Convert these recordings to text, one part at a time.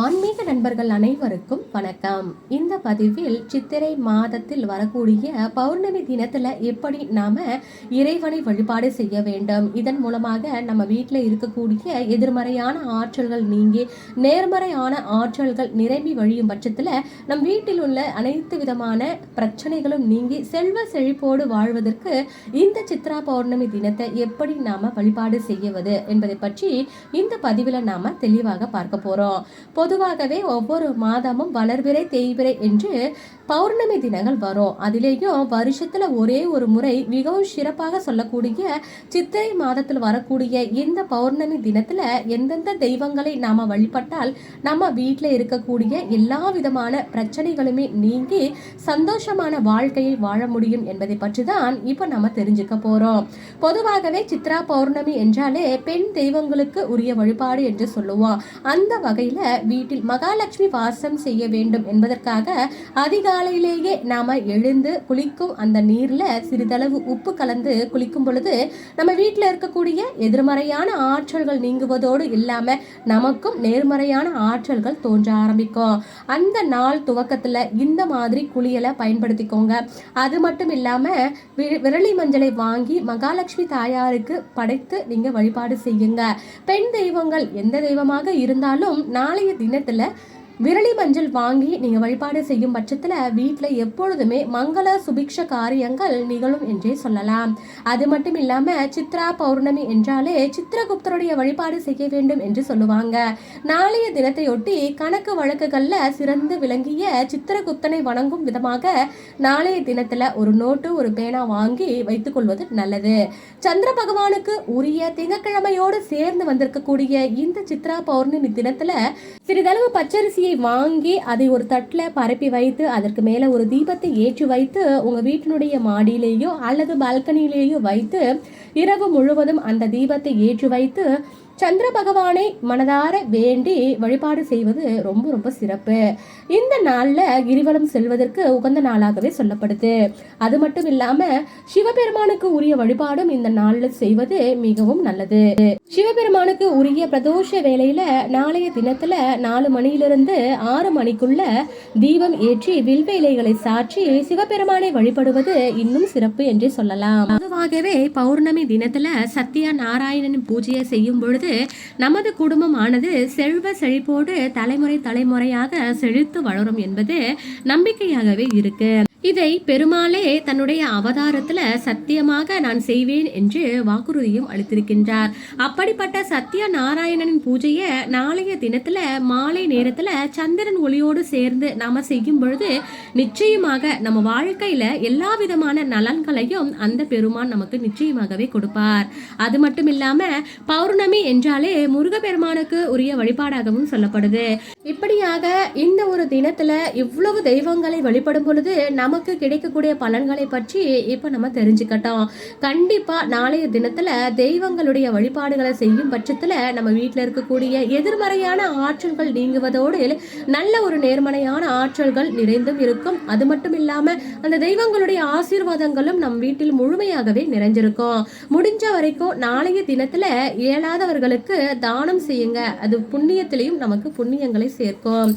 ஆன்மீக நண்பர்கள் அனைவருக்கும் வணக்கம். இந்த பதிவில் சித்திரை மாதத்தில் வரக்கூடிய பௌர்ணமி தினத்துல எப்படி நாம இறைவனை வழிபாடு செய்ய வேண்டும்? இதன் மூலமாக நம்ம வீட்டில் இருக்கக்கூடிய எதிர்மறையான ஆற்றல்கள் நீங்கி நேர்மறையான ஆற்றல்கள் நிரம்பி வழியும் பட்சத்துல நம் வீட்டில் உள்ள அனைத்து விதமான பிரச்சனைகளும் நீங்கி செல்வ செழிப்போடு வாழ்வதற்கு இந்த சித்ரா பௌர்ணமி தினத்தை எப்படி நாம வழிபாடு செய்வது என்பதை பற்றி இந்த பதிவில் நாம தெளிவாக பார்க்க போறோம். பொதுவாகவே ஒவ்வொரு மாதமும் வளர்பிறை தேய்பிறை என்று பௌர்ணமி தினங்கள் வரும். அதிலேயும் வருஷத்தில் ஒரே ஒரு முறை மிகவும் சிறப்பாக சொல்லக்கூடிய சித்திரை மாதத்தில் வரக்கூடிய இந்த பௌர்ணமி தினத்தில் எந்தெந்த தெய்வங்களை நாம் வழிபட்டால் நம்ம வீட்டில் இருக்கக்கூடிய எல்லா விதமான பிரச்சனைகளுமே நீங்கி சந்தோஷமான வாழ்க்கையை வாழ முடியும் என்பதை பற்றி தான் இப்போ நம்ம தெரிஞ்சுக்க போகிறோம் பொதுவாகவே சித்ரா பௌர்ணமி என்றாலே பெண் தெய்வங்களுக்கு உரிய வழிபாடு என்று சொல்லுவோம். அந்த வகையில் வீட்டில் மகாலட்சுமி வாசம் செய்ய வேண்டும் என்பதற்காக அதிகாலையிலேயே நாம் எழுந்து குளிக்கும் அந்த நீரில் சிறிதளவு உப்பு கலந்து குளிக்கும் பொழுது நம்ம வீட்டில் இருக்கக்கூடிய எதிர்மறையான ஆற்றல்கள் நீங்குவதோடு இல்லாமல் நமக்கும் நேர்மறையான ஆற்றல்கள் தோன்ற ஆரம்பிக்கும். அந்த நாள் துவக்கத்தில் இந்த மாதிரி குளியலை பயன்படுத்திக்கோங்க. அது மட்டும் இல்லாமல் விரலி மஞ்சளை வாங்கி மகாலட்சுமி தாயாருக்கு படைத்து நீங்கள் வழிபாடு செய்யுங்க. பெண் தெய்வங்கள் எந்த தெய்வமாக இருந்தாலும் நாளைய தினத்தில் விரலி மஞ்சள் வாங்கி நீங்கள் வழிபாடு செய்யும் பட்சத்தில் வீட்டில் எப்பொழுதுமே மங்கள சுபிக்ஷ காரியங்கள் நிகழும் என்றே சொல்லலாம். அது மட்டும் இல்லாமல் சித்ரா பௌர்ணமி என்றாலே சித்திரகுப்தருடைய வழிபாடு செய்ய வேண்டும் என்று சொல்லுவாங்க. நாளைய தினத்தையொட்டி கணக்கு வழக்குகளில் சிறந்து விளங்கிய சித்திரகுப்தனை வணங்கும் விதமாக நாளைய தினத்தில் ஒரு நோட்டு ஒரு பேனா வாங்கி வைத்துக்கொள்வது நல்லது. சந்திர பகவானுக்கு உரிய திங்கக்கிழமையோடு சேர்ந்து வந்திருக்கக்கூடிய இந்த சித்ரா பௌர்ணமி தினத்தில் சிறிதளவு பச்சரிசி அரிசியை வாங்கி அதை ஒரு தட்டில் பரப்பி வைத்து அதற்கு மேலே ஒரு தீபத்தை ஏற்றி வைத்து உங்கள் வீட்டினுடைய மாடியிலேயோ அல்லது பால்கனியிலேயோ வைத்து இரவு முழுவதும் அந்த தீபத்தை ஏற்றி வைத்து சந்திர பகவானை மனதார வேண்டி வழிபாடு செய்வது ரொம்ப ரொம்ப சிறப்பு. இந்த நாளில் கிரிவலம் செல்வதற்கு உகந்த நாளாகவே சொல்லப்படுது. அது மட்டும் இல்லாமல் சிவபெருமானுக்கு உரிய வழிபாடும் இந்த நாளில் செய்வது மிகவும் நல்லது. சிவபெருமானுக்கு உரிய பிரதோஷ வேலையில நாளைய தினத்துல நாலு மணியிலிருந்து ஆறு மணிக்குள்ள தீபம் ஏற்றி வில்வேலைகளை சாற்றி சிவபெருமானை வழிபடுவது இன்னும் சிறப்பு என்றே சொல்லலாம். பொதுவாகவே பௌர்ணமி தினத்துல சத்யா நாராயணன் பூஜையை செய்யும் பொழுது போது நமது குடும்பமானது செல்வ செழிப்போடு தலைமுறை தலைமுறையாக செழித்து வளரும் என்பது நம்பிக்கையாகவே இருக்கு. இதை பெருமாளே தன்னுடைய அவதாரத்துல சத்தியமாக நான் செய்வேன் என்று வாக்குறுதியும் அளித்திருக்கின்றார். அப்படிப்பட்ட சத்திய நாராயணனின் பூஜையை நாளைய தினத்துல மாலை நேரத்துல சந்திரன் ஒளியோடு சேர்ந்து நாம செய்யும் பொழுது நிச்சயமாக நம்ம வாழ்க்கையில எல்லா விதமான நலன்களையும் அந்த பெருமான் நமக்கு நிச்சயமாகவே கொடுப்பார். அது மட்டும் இல்லாம பௌர்ணமி என்றாலே முருகப்பெருமானுக்கு உரிய வழிபாடாகவும் சொல்லப்படுது. இப்படியாக இந்த ஒரு தினத்துல இவ்வளவு தெய்வங்களை வழிபடும் பொழுது நமக்கு கிடைக்கக்கூடிய பலன்களை பற்றி இப்போ நம்ம தெரிஞ்சுக்கட்டோம். கண்டிப்பாக நாளைய தினத்தில் தெய்வங்களுடைய வழிபாடுகளை செய்யும் பட்சத்தில் நம்ம வீட்டில் இருக்கக்கூடிய எதிர்மறையான ஆற்றல்கள் நீங்குவதோடு நல்ல ஒரு நேர்மறையான ஆற்றல்கள் நிறைந்தும் இருக்கும். அது மட்டும் இல்லாமல் அந்த தெய்வங்களுடைய ஆசீர்வாதங்களும் நம் வீட்டில் முழுமையாகவே நிறைஞ்சிருக்கும். முடிஞ்ச வரைக்கும் நாளைய தினத்தில் இயலாதவர்களுக்கு தானம் செய்யுங்க. அது புண்ணியத்திலையும் நமக்கு புண்ணியங்களை சேர்க்கும்.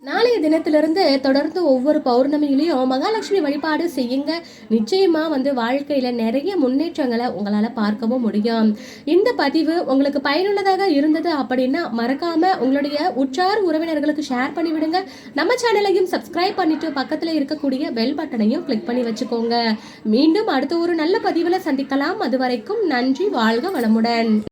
நாளைய தினத்திலிருந்து தொடர்ந்து ஒவ்வொரு பௌர்ணமியிலையும் மகாலட்சுமி வழிபாடு செய்யுங்க. நிச்சயமா வந்து வாழ்க்கையில நிறைய முன்னேற்றங்களை உங்களால பார்க்கவும் முடியும். இந்த பதிவு உங்களுக்கு பயனுள்ளதாக இருந்தது அப்படின்னா மறக்காம உங்களுடைய உற்றார் உறவினர்களுக்கு ஷேர் பண்ணி விடுங்க. நம்ம சேனலையும் சப்ஸ்கிரைப் பண்ணிட்டு பக்கத்துல இருக்கக்கூடிய பெல் பட்டனையும் கிளிக் பண்ணி வச்சுக்கோங்க. மீண்டும் அடுத்த ஒரு நல்ல பதிவுல சந்திக்கலாம். அது வரைக்கும் நன்றி வாழ்க வளமுடன்.